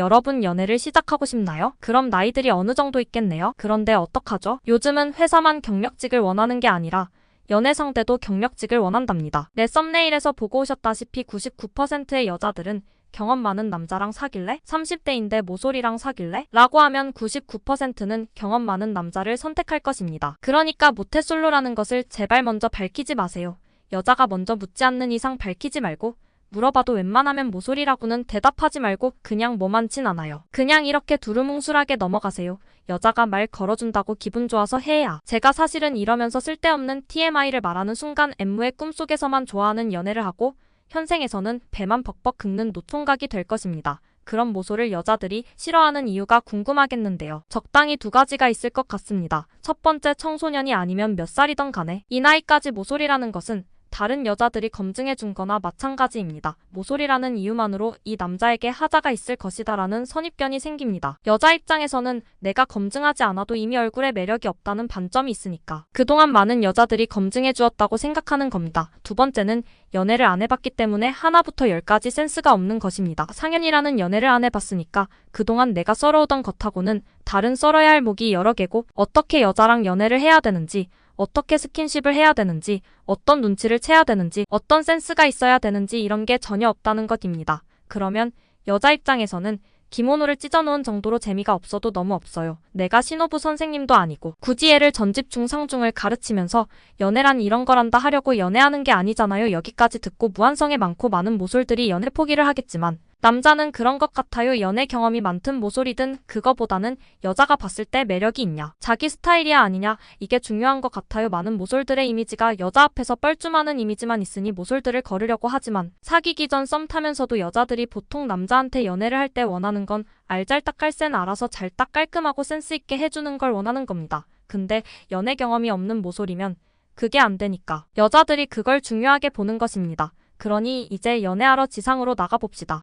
여러분 연애를 시작하고 싶나요? 그럼 나이들이 어느 정도 있겠네요? 그런데 어떡하죠? 요즘은 회사만 경력직을 원하는 게 아니라 연애 상대도 경력직을 원한답니다. 내 썸네일에서 보고 오셨다시피 99%의 여자들은 경험 많은 남자랑 사귈래? 30대인데 모솔이랑 사귈래? 라고 하면 99%는 경험 많은 남자를 선택할 것입니다. 그러니까 모태솔로라는 것을 제발 먼저 밝히지 마세요. 여자가 먼저 묻지 않는 이상 밝히지 말고 물어봐도 웬만하면 모솔이라고는 대답하지 말고 그냥 뭐 많진 않아요. 그냥 이렇게 두루뭉술하게 넘어가세요. 여자가 말 걸어준다고 기분 좋아서 해야. 제가 사실은 이러면서 쓸데없는 TMI를 말하는 순간 엠무의 꿈속에서만 좋아하는 연애를 하고 현생에서는 배만 벅벅 긁는 노총각이 될 것입니다. 그런 모소를 여자들이 싫어하는 이유가 궁금하겠는데요. 적당히 두 가지가 있을 것 같습니다. 첫 번째 청소년이 아니면 몇 살이던 간에 이 나이까지 모솔이라는 것은 다른 여자들이 검증해 준 거나 마찬가지입니다. 모솔이라는 이유만으로 이 남자에게 하자가 있을 것이다라는 선입견이 생깁니다. 여자 입장에서는 내가 검증하지 않아도 이미 얼굴에 매력이 없다는 반점이 있으니까. 그동안 많은 여자들이 검증해 주었다고 생각하는 겁니다. 두 번째는 연애를 안 해봤기 때문에 하나부터 열까지 센스가 없는 것입니다. 상현이라는 연애를 안 해봤으니까 그동안 내가 썰어오던 것하고는 다른 썰어야 할 목이 여러 개고 어떻게 여자랑 연애를 해야 되는지 어떻게 스킨십을 해야 되는지, 어떤 눈치를 채야 되는지, 어떤 센스가 있어야 되는지 이런 게 전혀 없다는 것입니다. 그러면 여자 입장에서는 기모노를 찢어놓은 정도로 재미가 없어도 너무 없어요. 내가 신호부 선생님도 아니고 굳이 애를 전집 중 상중을 가르치면서 연애란 이런 거란다 하려고 연애하는 게 아니잖아요. 여기까지 듣고 무한성에 많고 많은 모솔들이 연애 포기를 하겠지만 남자는 그런 것 같아요. 연애 경험이 많든 모솔이든 그거보다는 여자가 봤을 때 매력이 있냐. 자기 스타일이야 아니냐. 이게 중요한 것 같아요. 많은 모솔들의 이미지가 여자 앞에서 뻘쭘하는 이미지만 있으니 모솔들을 거르려고 하지만 사귀기 전 썸 타면서도 여자들이 보통 남자한테 연애를 할 때 원하는 건 알잘딱깔 센 알아서 잘 딱 깔끔하고 센스 있게 해주는 걸 원하는 겁니다. 근데 연애 경험이 없는 모솔이면 그게 안 되니까 여자들이 그걸 중요하게 보는 것입니다. 그러니 이제 연애하러 지상으로 나가봅시다.